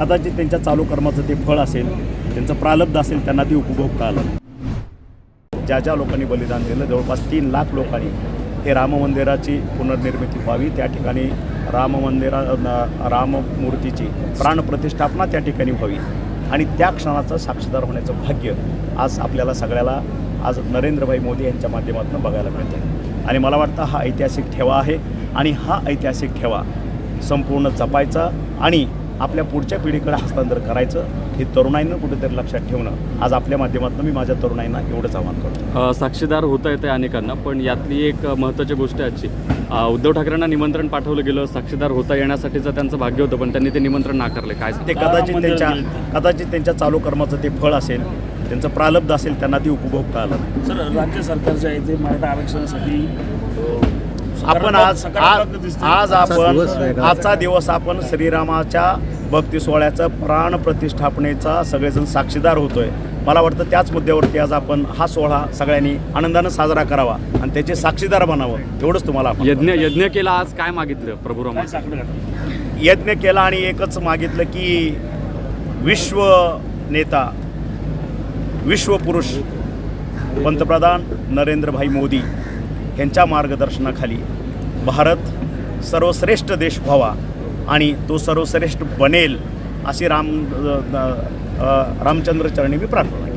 कदाचित त्यांच्या चालू कर्माचं ते फळ असेल त्यांचं प्रालब्ध असेल त्यांना ते उपभोगता आलं ज्या ज्या लोकांनी बलिदान दिलं जवळपास तीन लाख लोकांनी हे राम मंदिराची पुनर्निर्मिती व्हावी त्या ठिकाणी राम मंदिरा राममूर्तीची प्राणप्रतिष्ठापना त्या ठिकाणी व्हावी. आणि त्या क्षणाचं साक्षीदार होण्याचं भाग्य आज आपल्याला सगळ्याला आज नरेंद्रभाई मोदी यांच्या माध्यमातून बघायला मिळतं आणि मला वाटतं हा ऐतिहासिक ठेवा आहे. आणि हा ऐतिहासिक ठेवा संपूर्ण जपायचा आणि आपल्या पुढच्या पिढीकडे हस्तांतर करायचं हे तरुणाईनं कुठेतरी लक्षात ठेवणं. आज आपल्या माध्यमातून मी माझ्या तरुणाईंना एवढंच आवाहन करतो. साक्षीदार होता येते अनेकांना पण यातली एक महत्त्वाची गोष्ट आहे आजची. उद्धव ठाकरेंना निमंत्रण पाठवलं गेलं साक्षीदार होता येण्यासाठीचं त्यांचं भाग्य होतं पण त्यांनी ते निमंत्रण नाकारले. काय ते कदाचित त्यांच्या कदाचित त्यांच्या चालू कर्माचं ते फळ असेल त्यांचं प्रालब्ध असेल त्यांना ती उपभोगता आलं नाही. सर राज्य सरकारच्या इथे मराठा आरक्षणासाठी आपण आज आज. आज आपण आजचा दिवस आपण श्रीरामाच्या भक्ती सोहळ्याचं प्राण प्रतिष्ठापनेचा सगळेजण साक्षीदार होतोय. मला वाटतं त्याच मुद्द्यावरती आज आपण हा सोहळा सगळ्यांनी आनंदानं साजरा करावा आणि त्याचे साक्षीदार बनावं. एवढंच तुम्हाला आपण यज्ञ यज्ञ केला आज काय मागितलं प्रभू? यज्ञ केला आणि एकच मागितलं की विश्व नेता विश्वपुरुष पंतप्रधान नरेंद्रभाई मोदी यांच्या मार्गदर्शनाखाली भारत सर्वश्रेष्ठ देश व्हावा आणि तो सर्वश्रेष्ठ बनेल अशी राम रामचंद्र चरणी मी प्रार्थना